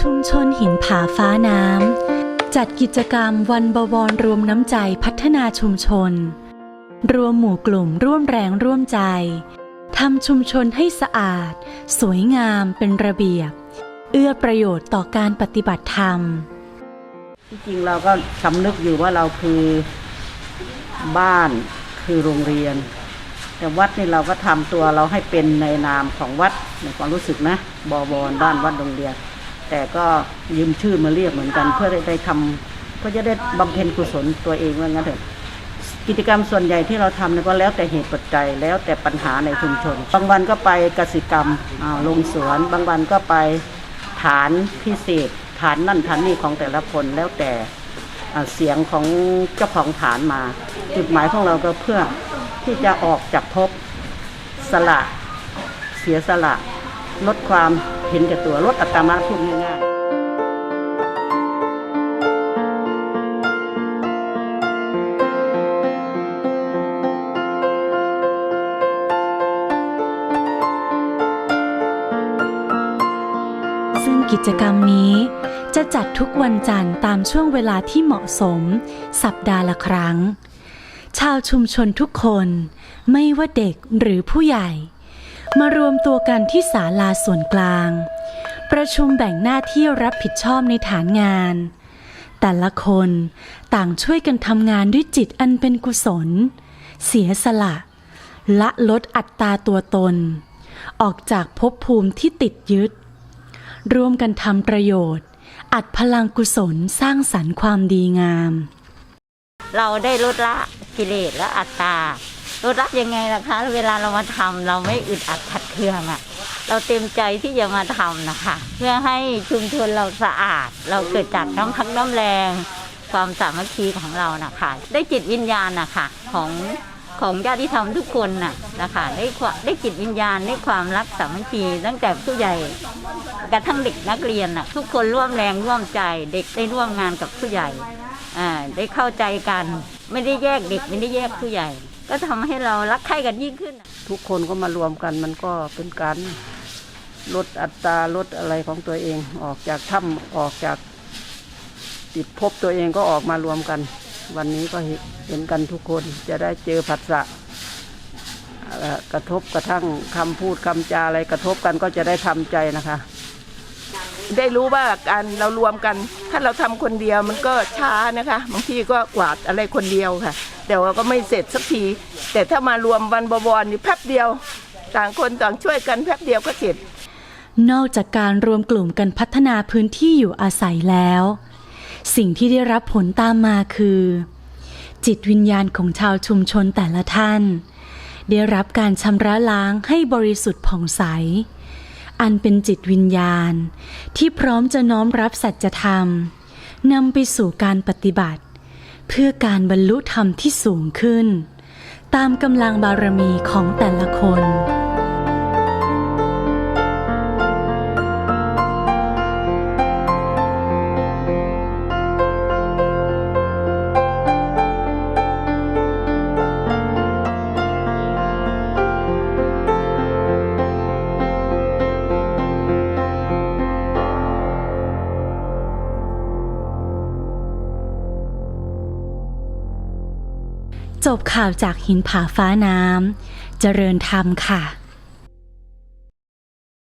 ชุมชนหินผาฟ้าน้ำ จัดกิจกรรมวันบวรรวมน้ำใจพัฒนาชุมชน รวมหมู่กลุ่มร่วมแรงร่วมใจทำชุมชนให้สะอาด สวยงามเป็นระเบียบ เอื้อประโยชน์ต่อการปฏิบัติธรรม ที่จริงเราก็สำนึกอยู่ว่าเราคือบ้านคือโรงเรียน แต่วัดนี่เราก็ทำตัวเราให้เป็นในนามของวัดในความรู้สึกนะบวรบ้านวัดโรงเรียน แต่ก็ยืมชื่อมาเรียกเหมือนกัน เพื่อได้ได้ทำเพื่อจะได้บำเพ็ญกุศลตัวเองว่างั้นเถอะกิจกรรมส่วนใหญ่ที่เราทำเนี่ยก็แล้วแต่เหตุปัจจัยแล้วแต่ปัญหาในชุมชน บางวันก็ไปกสิกรรมอ่าลงสวน บางวันก็ไปฐานพิเศษ ฐานนั่นฐานนี่ของแต่ละคนแล้วแต่อ่าเสียงของเจ้าของฐานมา จุดหมายของเราก็เพื่อที่จะออกจากภพสละ เสียสละ ลดความ เห็นแก่ตัวลดอัตามาพูดง่ายๆซึ่งกิจกรรมนี้จะจัดทุกวันจันทร์ตามช่วงเวลาที่เหมาะสม สัปดาห์ละครั้ง ชาวชุมชนทุกคน ไม่ว่าเด็กหรือผู้ใหญ่ มารวมตัวกันที่ศาลาส่วนกลาง ประชุมแบ่งหน้าที่รับผิดชอบในฐานงาน แต่ละคนต่างช่วยกันทำงานด้วยจิตอันเป็นกุศล เสียสละ ละลดอัตตาตัวตน ออกจากภพภูมิที่ติดยึด ร่วมกันทำประโยชน์ อัดพลังกุศลสร้างสรรค์ความดีงาม เราได้ลดละกิเลสและอัตตา ลดละยังไงล่ะคะ เวลาเรามาทำเราไม่อึดอัดขัดเคืองอะ่ะ เราเต็มใจที่จะมาทำนะคะ เพื่อให้ชุมชนเราสะอาด เราเกิดจากน้ำพักน้ำแรง ความสามัคคีของเรานะคะ ได้จิตวิญญาณนะคะของของญาติธรรมทุกคนน่ะนะคะได้ความได้จิตวิญญาณได้ความรักสามัคคีตั้งแต่ผู้ใหญ่กระทั่งเด็กนักเรียนน่ะทุกคนร่วมแรงร่วมใจเด็กได้ร่วมงานกับผู้ใหญ่อ่าได้เข้าใจกัน ไม่ได้แยกเด็กไม่ได้แยกผู้ใหญ่ ก็ทำให้เรารักใคร่กันยิ่งขึ้น ทุกคนก็มารวมกันมันก็เป็นการลดอัตราลดอะไรของตัวเอง ออกจากถ้ำออกจาก ติดภพตัวเองก็ออกมารวมกัน วันนี้ก็เห็นกันทุกคนจะได้เจอผัสสะกระทบกระทั่งคำพูดคำจาอะไรกระทบกันก็จะได้ทำใจนะคะ ได้รู้ว่าการเรารวมกัน ถ้าเราทำคนเดียวมันก็ช้านะคะบางทีก็กวาดอะไรคนเดียวค่ะ แต่ว่าก็ไม่เสร็จสักที แต่ถ้ามารวมวันบวรนี่แป๊บเดียว ต่างคนต่างช่วยกันแป๊บเดียวก็เสร็จ นอกจากการรวมกลุ่มกันพัฒนาพื้นที่อยู่อาศัยแล้ว สิ่งที่ได้รับผลตามมาคือ จิตวิญญาณของชาวชุมชนแต่ละท่าน ได้รับการชำระล้างให้บริสุทธิ์ผ่องใส อันเป็นจิตวิญญาณที่พร้อมจะน้อมรับสัจธรรมนำไปสู่การปฏิบัติ เพื่อการบรรลุธรรมที่สูงขึ้น ตามกำลังบารมีของแต่ละคน จบข่าวจากหินผาฟ้าน้ำเจริญธรรมค่ะ